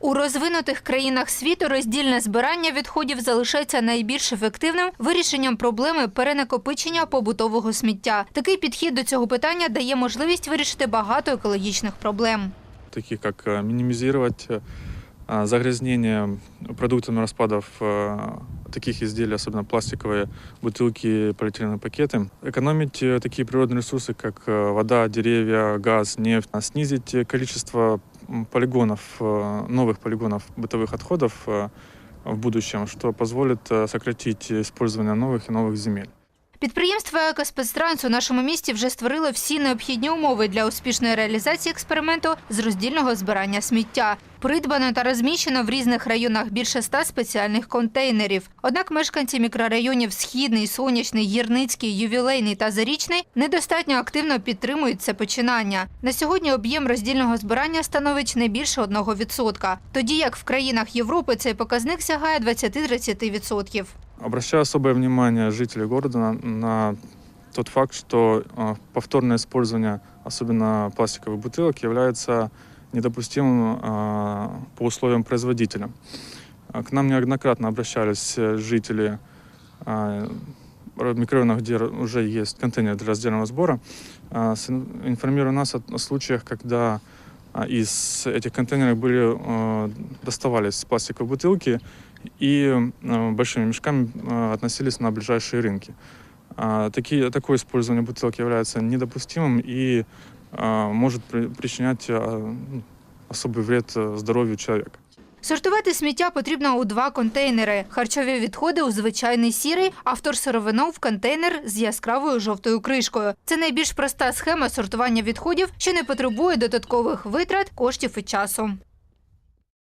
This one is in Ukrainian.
У розвинутих країнах світу роздільне збирання відходів залишається найбільш ефективним вирішенням проблеми перенакопичення побутового сміття. Такий підхід до цього питання дає можливість вирішити багато екологічних проблем. такие как э, минимизировать э, а, загрязнение продуктами распадов э, таких изделий, особенно пластиковые бутылки, полиэтиленовые пакеты. Экономить э, такие природные ресурсы, как э, вода, деревья, газ, нефть. А Снизить э, количество м, полигонов, э, новых полигонов бытовых отходов э, в будущем, что позволит э, сократить использование новых и новых земель. Підприємство «Екоспецтранс» у нашому місті вже створило всі необхідні умови для успішної реалізації експерименту з роздільного збирання сміття. Придбано та розміщено в різних районах більше ста спеціальних контейнерів. Однак мешканці мікрорайонів Східний, Сонячний, Гірницький, Ювілейний та Зарічний недостатньо активно підтримують це починання. На сьогодні об'єм роздільного збирання становить не більше 1%, тоді як в країнах Європи цей показник сягає 20-30%. Обращаю особое внимание жителей города на, на тот факт, что э, повторное использование, особенно пластиковых бутылок, является недопустимым э, по условиям производителя. А К нам неоднократно обращались э, жители э, микрорайонов, где уже есть контейнер для раздельного сбора, э, информируя нас о, случаях, когда а, из этих контейнеров были, доставались пластиковые бутылки и большими мешками относились на ближайшие рынки. А, Такие, такое использование бутылок является недопустимым и может при- причинять э, ну, особый вред э, здоровью человека. Сортувати сміття потрібно у два контейнери: харчові відходи у звичайний сірий, а вторсировину в контейнер з яскравою жовтою кришкою. Це найбільш проста схема сортування відходів, що не потребує додаткових витрат, коштів і часу.